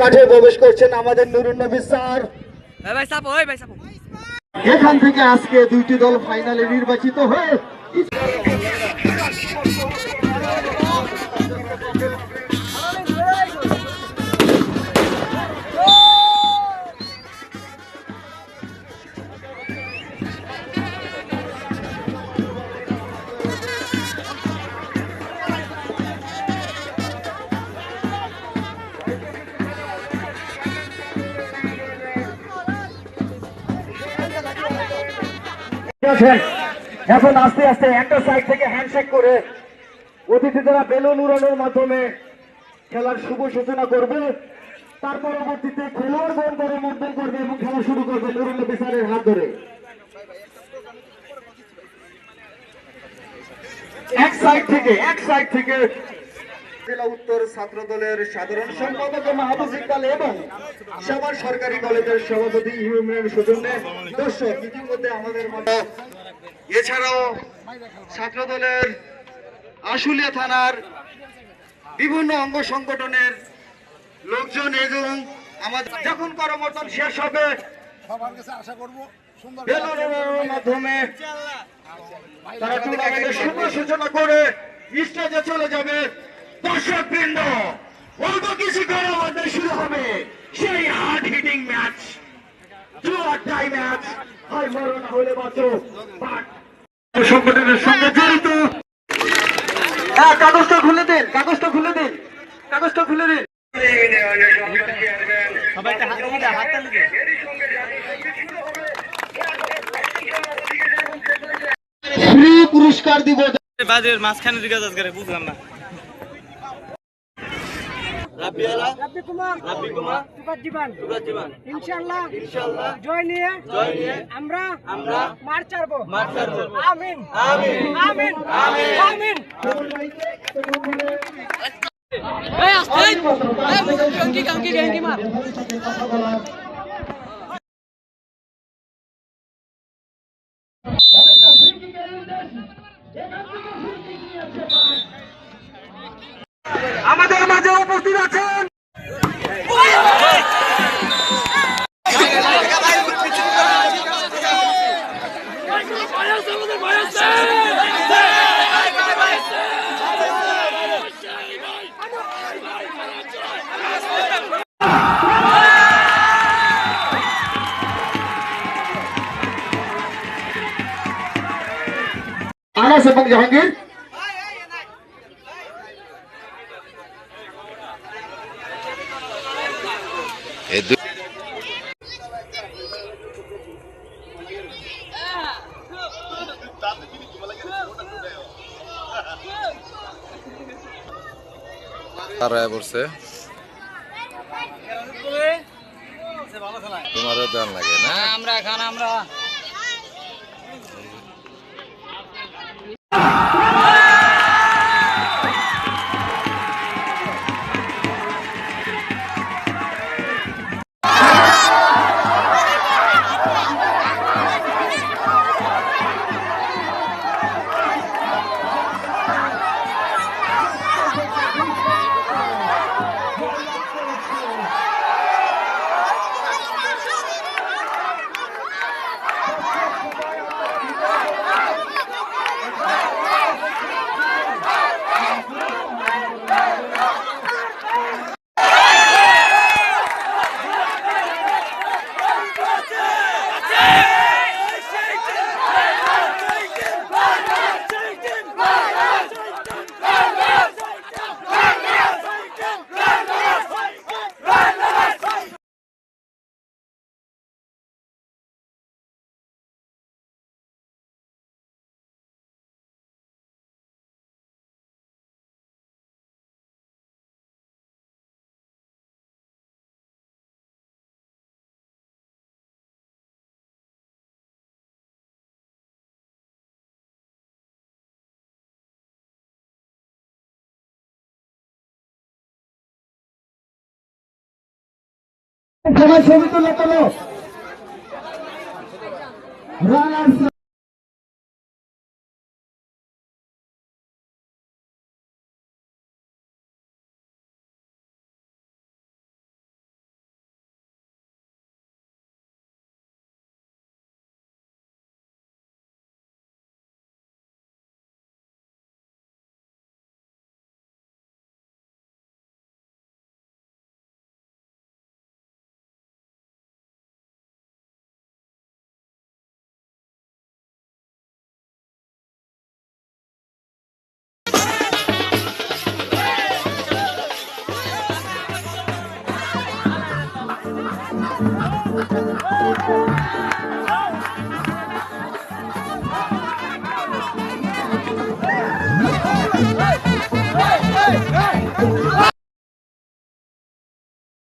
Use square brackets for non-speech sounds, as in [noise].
মাঠে প্রবেশ করছেন আমাদের নুরুন নবী স্যার। এখান থেকে আজকে দুইটি দল ফাইনালে নির্বাচিত হয়ে আছেন। এখন আস্তে আস্তে একটা সাইড থেকে হ্যান্ডশেক করে অতিথিরা বেলুন উড়ানোর মাধ্যমে খেলার শুভ সূচনা করবে। তার পরবর্তীতে খেলোয়াড়গণ করে মন্ডল করবে এবং খেলা শুরু করবে নুরুল নবী স্যারের হাত ধরে। এক সাইড থেকে, এক সাইড থেকে জেলা উত্তর ছাত্র দলের সাধারণ সম্পাদক মাহবুব ইকবাল এবং সবার সরকারি কলেজের সভাপতি ইউনিয়ন সৌজন্যে। দর্শক ইতিমধ্যে আমাদের মনে এছাড়াও ছাত্র দলের আশুলিয়া থানার বিভিন্ন অঙ্গ সংগঠনের লোকজন এবং আমাদের যখন কর্মর্তন শেষ হবে সবার কাছে আশা করব মাধ্যমে তারা টুর্নামেন্টের শুভ সূচনা করে স্টেজে চলে যাবে। দর্শক বৃন্দ অল্প কিছুক্ষণের মধ্যে শুরু হবে সেই হার্ড হিটিং ম্যাচ টু আর টাই ম্যাচ হয় মরণ হলে মাত্র সংগঠনের সঙ্গে জড়িত। হ্যাঁ কাগজটা খুলে দিন কাগজটা খুলে দিন কাগজটা খুলে দিন। ফ্রি পুরস্কার দিব। বাজের মাঝখানে দিকে করে বুঝলাম না। রাব্বিয়ালা রাব্বি কুমার। রাব্বি কুমার। তুকার জীবন। তুরাজ জীবন। ইনশাআল্লাহ। ইনশাআল্লাহ। জয় নিয়ে জয় নিয়ে আমরা আমরা মার চারবো মাঠ ছাড়বো। আমিন। আমিন। আমিন। আমিন। আমিন। আমাদের আনাস এবং জাহাঙ্গীর হারায় পড়ছে। তোমারও দাম লাগে না? আমরা এখন আমরা। Ah! [laughs] సభ సమితులతో